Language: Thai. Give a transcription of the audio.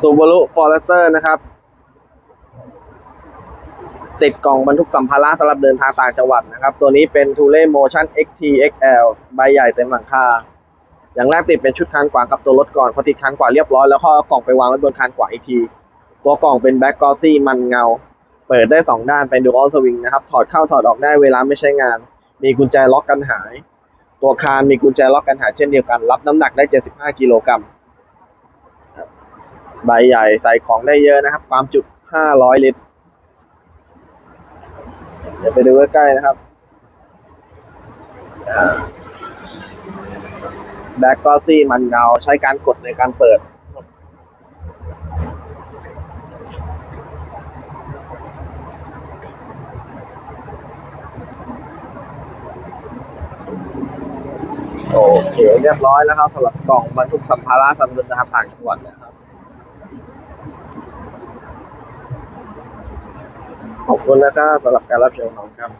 Subaru Forester นะครับ ติดกล่องบรรทุกสัมภาระสำหรับเดินทางต่างจังหวัดนะครับ ตัวนี้เป็น t u l e Motion XT XL ใบใหญ่เต็มหลังคา อย่างแรกติดเป็นชุดคานขวางกับตัวรถก่อน พอติดคานขวาเรียบร้อยแล้วก็เอกล่องไปวางไว้บนคานขวาอีกที ตัวกล่องเป็นแบ็กกอซี่มันเงา เปิดได้ 2 ด้านเป็น Dual Swing นะครับ ถอดเข้าถอดออกได้เวลาไม่ใช้งาน มีกุญแจล็อกกันหาย ตัวคานมีกุญแจล็อกกันหายเช่นเดียวกัน รับน้ำหนักได้ 75 กิโลกรัมครับ ใบใหญ่ใส่ของได้เยอะนะครับ ความจุ500ลิตร เดี๋ยวไปดูใกล้ๆนะครับแบ็กกอซี่มันเงาใช้การกดในการเปิด โอเคเรียบร้อยแล้วครับสำหรับกล่องบรรทุกสัมภาระสำหรับเดินทางต่างจังหวัดนะครับ ขอบคุณนะครับสำหรับการรับชมของครับ